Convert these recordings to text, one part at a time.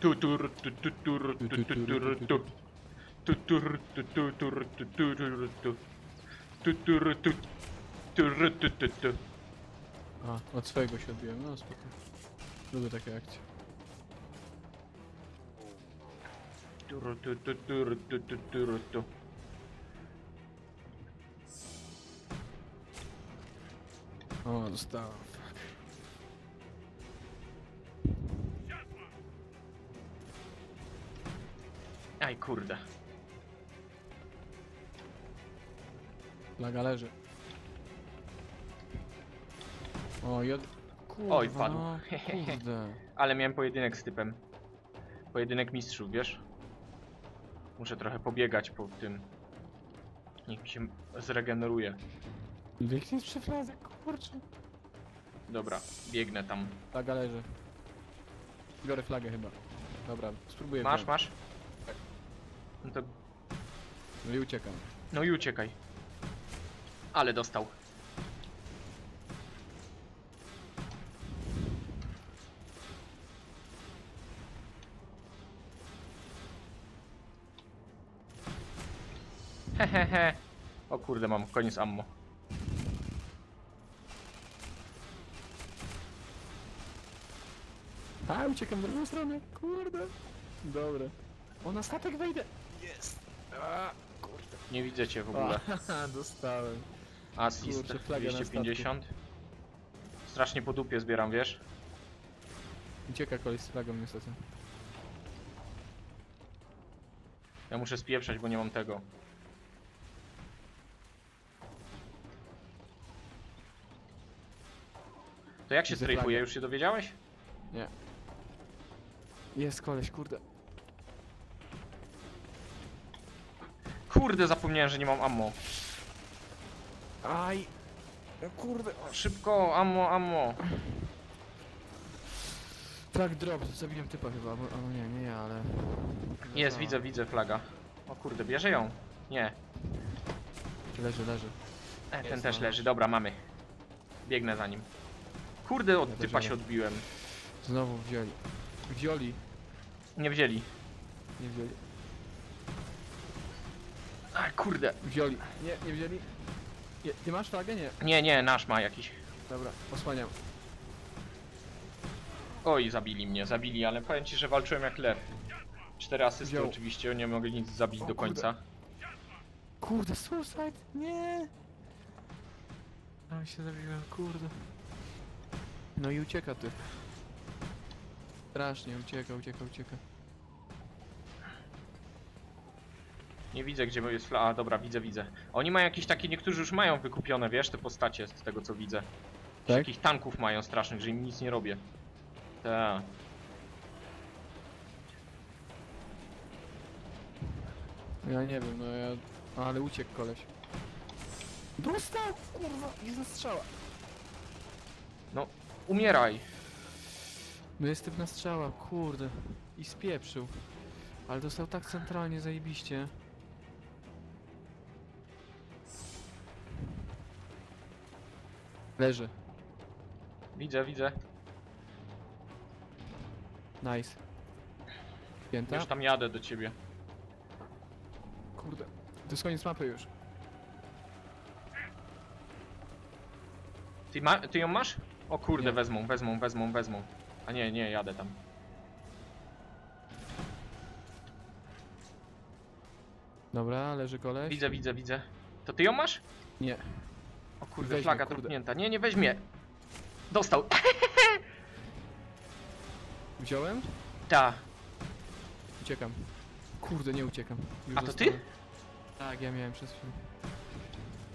Tutur, tu, tu, tur, tu, tu, tur, tu. Tutur, tu, tu, tur, tu, tu, tur, tu. Tutur, tu, tur, tu, tu, tu. A, od swojego się odbiłem, no spoko. Lubię takie akcje. Tur, tu, tu, tur, tu, tu, tur, tu. O, dostałem. Kurde. Laga leży. O, jed... Kurwa, Oj, padł. no, Kurde. Ale miałem pojedynek z typem. Pojedynek mistrzów, wiesz? Muszę trochę pobiegać po tym. Niech mi się zregeneruje. Jest przy fladze, kurczę. Dobra, biegnę tam. Flaga leży. Biorę flagę chyba. Dobra, spróbuję Masz, wziąć. masz? No to... No i uciekam. No i uciekaj. Ale dostał. Hehehe. O kurde, mam koniec ammo. A, uciekam w drugą stronę, kurde. Dobra. O, na statek wejdę. Jest. A, kurde. Nie widzę cię w ogóle. Haha, dostałem. Assist kurczę, na 250. Strasznie po dupie zbieram, wiesz? Ucieka koleś z flagą niestety. Ja muszę spieprzać, bo nie mam tego. To jak się Widzę strajfuje? flagę. Już się dowiedziałeś? Nie. Jest koleś, kurde. Kurde, zapomniałem, że nie mam ammo. Aj. O kurde. O, Szybko, ammo, ammo. Flag drop, zabiłem typa chyba, albo albo nie, nie ja, ale... Jest, widzę, widzę flaga. O kurde, bierze ją? Nie. Leży, leży. E, ten Jest, też no. leży, dobra, mamy. Biegnę za nim. Kurde, od Ja typa się odbiłem. Znowu wzięli. Wzięli. Nie wzięli. Nie wzięli. A kurde. Wzięli. Nie, nie wzięli. Nie, ty masz flagę? Nie. Nie, nie, nasz ma jakiś. Dobra, osłaniam. Oj, zabili mnie, zabili, ale powiem ci, że walczyłem jak lew. Cztery asysty Wziął. oczywiście, nie mogę nic zabić O do kurde. końca. Kurde, suicide! Nie! No się zabiłem, kurde. No i ucieka ty. Strasznie, ucieka, ucieka, ucieka. Nie widzę, gdzie jest fla... A, dobra, widzę, widzę. Oni mają jakieś takie, niektórzy już mają wykupione, wiesz, te postacie, z tego co widzę. Tak? Takich tanków mają strasznych, że im nic nie robię. Tak. Ja nie wiem, no ja... Ale uciekł koleś. Dostał! Kurwa, nie zastrzała. No, umieraj. No jest typ na strzała, kurde. I spieprzył. Ale dostał tak centralnie, zajebiście. Leży. Widzę, widzę. Nice. Pięta? Już tam jadę do ciebie. Kurde. To jest koniec mapy już. Ty, ma... Ty ją masz? O kurde, Nie. wezmą, wezmą, wezmą, wezmą. A nie, nie, jadę tam. Dobra, leży koleś. Widzę, widzę, widzę. To ty ją masz? Nie. O kurde, Weźmie, flaga kurde. drapnięta. Nie, nie weźmie. Dostał. Wziąłem? Ta. Uciekam. Kurde, nie uciekam. Już A to ty? dostałem. Tak, ja miałem przez chwilę.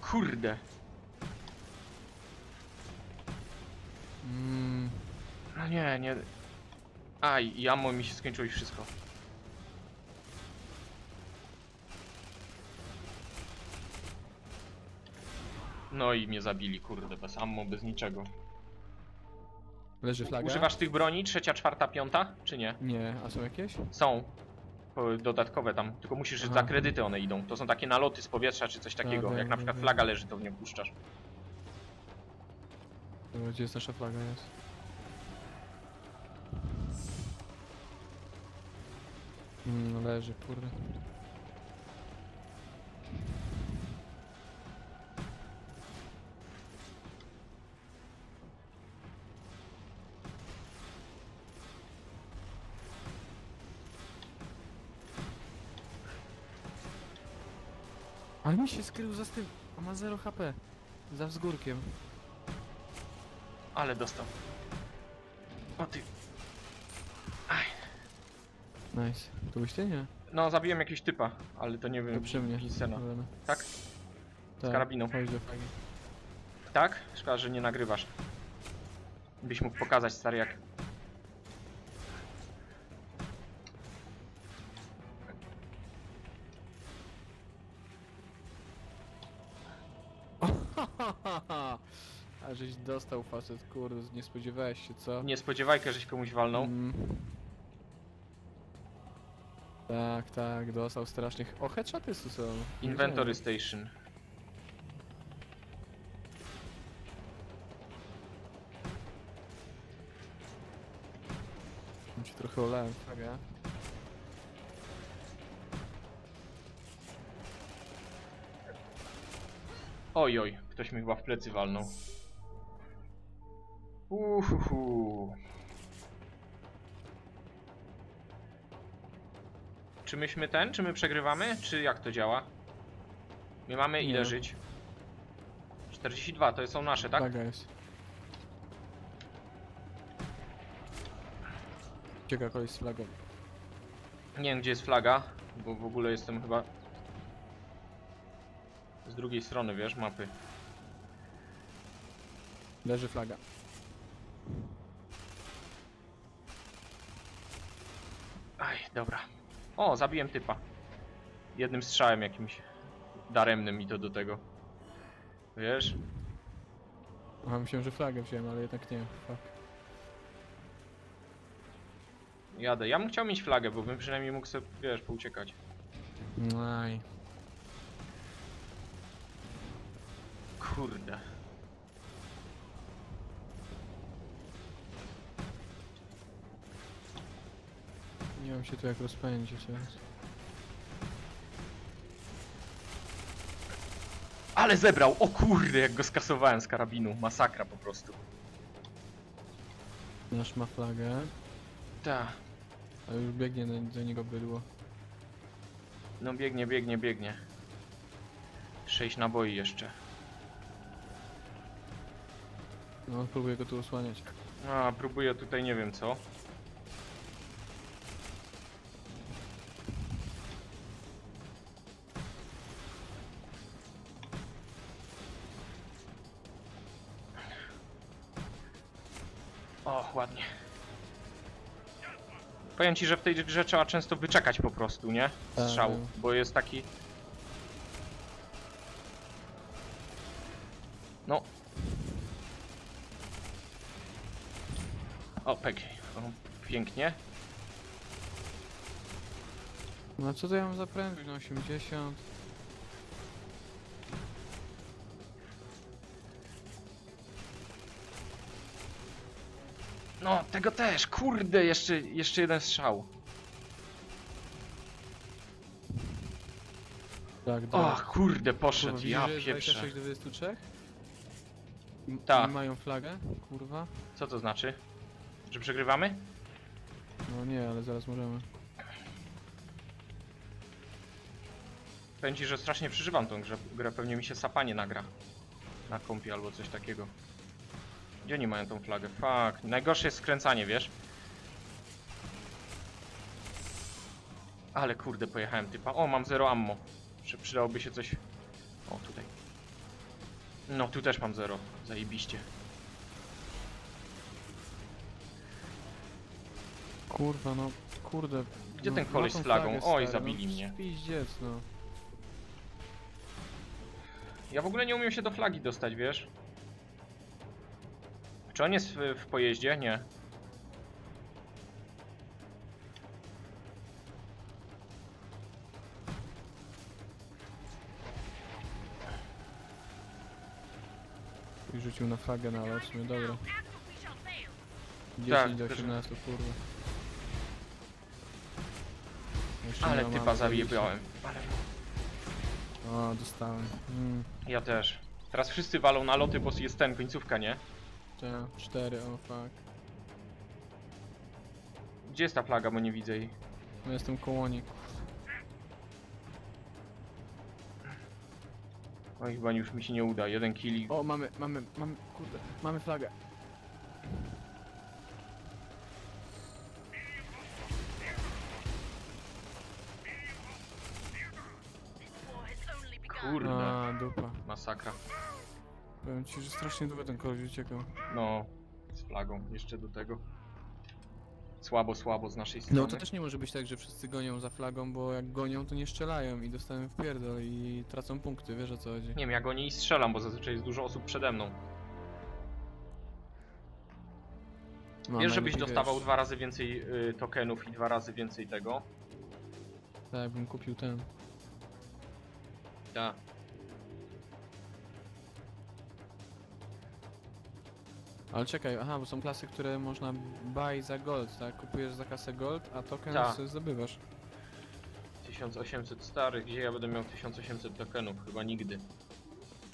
Kurde. Mmm. No nie, nie. Aj, i ammo mi się skończyło i wszystko. No i mnie zabili, kurde, bez ammo, bez niczego. Leży flaga? Używasz tych broni? Trzecia, czwarta, piąta? Czy nie? Nie, a są jakieś? Są. Dodatkowe tam, tylko musisz, Aha. za kredyty one idą. To są takie naloty z powietrza czy coś takiego. Jak na przykład flaga leży, to w nią puszczasz. Dobra, Gdzie jest nasza flaga? Jest. Mm, leży, kurde. Ale mi się skrył za tym. On ma 0 HP. Za wzgórkiem. Ale dostał. O ty. Nice. To byś ty, nie? No, zabiłem jakiegoś typa, ale to nie To wiem. przy mnie. Pinsena. Problemy. Tak? Tak, karabiną. chodź do flagi. Tak? Szkoda, że nie nagrywasz. Byś mógł pokazać, stary, jak... dostał facet, kurde, nie spodziewałeś się, co? Nie spodziewajkę, żeś komuś walnął. Mm. Tak, tak, dostał strasznych. O, headshoty tu są. Inventory Station. Mam ci trochę olałem flagę. Oj, oj, ktoś mi chyba w plecy walnął. Uhuhu. Czy myśmy ten, czy my przegrywamy, czy jak to działa? My mamy ile Nie. żyć? 42, to są nasze, tak? Flaga jest. Cieka kogoś z flagą. Nie wiem gdzie jest flaga, bo w ogóle jestem chyba z drugiej strony, wiesz, mapy. Leży flaga. Aj, dobra. O, zabiłem typa. Jednym strzałem jakimś daremnym i to do tego. Wiesz? Aha, myślałem, że flagę wziąłem, ale jednak nie. Fuck. Jadę. Ja bym chciał mieć flagę, bo bym przynajmniej mógł sobie, wiesz, pouciekać. Aj. Kurde. Nie mam się tu jak rozpędzić teraz. Ale zebrał! O kurde, jak go skasowałem z karabinu. Masakra po prostu. Nasz ma flagę, Ta. a już biegnie do niego bydło. No biegnie, biegnie, biegnie. Sześć naboi jeszcze. No, próbuję go tu osłaniać. A, próbuję tutaj nie wiem co. ładnie. Powiem ci, że w tej grze trzeba często wyczekać po prostu, nie? Strzał, Tak. bo jest taki... No. O, pek. O, pięknie. No co to ja mam za prędkość? No 80. No, tego też, kurde, jeszcze, jeszcze jeden strzał. Tak, O, dobra. kurde, poszedł, Kurwa, ja widzisz, że jest pieprzę. 26 do 23? I- Tak. I mają flagę? Kurwa. Co to znaczy? Że przegrywamy? No nie, ale zaraz możemy. Powiem ci, że strasznie przeżywam tą grę, grę. Pewnie mi się sapanie nagra. Na kompie albo coś takiego. Gdzie oni mają tą flagę? Fuck. Najgorsze jest skręcanie, wiesz? Ale kurde, pojechałem typa. O, mam zero ammo. Przy, przydałoby się coś... O, tutaj. No, tu też mam zero. Zajebiście. Kurwa, no, kurde. Gdzie no, ten koleś z flagą? Oj, stary, zabili no, mnie. Piździec, no. Ja w ogóle nie umiem się do flagi dostać, wiesz? Czy on jest w, w pojeździe? Nie. I rzucił na flagę, no ale w sumie dobra. 10 Tak, do też- 18, kurwa. Jeszcze Ale nie mam typa zajebałem. Ale... O, dostałem. Mm, Ja też. Teraz wszyscy walą na loty, bo jest ten, końcówka, nie? Te, cztery, o fuck. Gdzie jest ta flaga, bo nie widzę jej? No jestem koło nich. Oj, chyba już mi się nie uda. Jeden kill i... O, mamy, mamy, mamy, kurde, mamy flagę. Kurde. A, dupa. Masakra. Powiem ci, że strasznie długo ten koleś uciekał. No, z flagą jeszcze do tego. Słabo, słabo z naszej strony. No to też nie może być tak, że wszyscy gonią za flagą, bo jak gonią to nie strzelają i dostają w pierdol i tracą punkty, wiesz o co chodzi. Nie wiem, ja go nie strzelam, bo zazwyczaj jest dużo osób przede mną. No, Wiesz, żebyś dostawał wiesz. dwa razy więcej y, tokenów i dwa razy więcej tego. Tak, bym kupił ten. Tak. Ale czekaj, aha, bo są klasy, które można buy za gold, tak? Kupujesz za kasę gold, a token Tak. sobie zdobywasz. 1800 starych, gdzie ja będę miał 1800 tokenów? Chyba nigdy.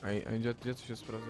Ej, ej gdzie, gdzie to się sprawdza?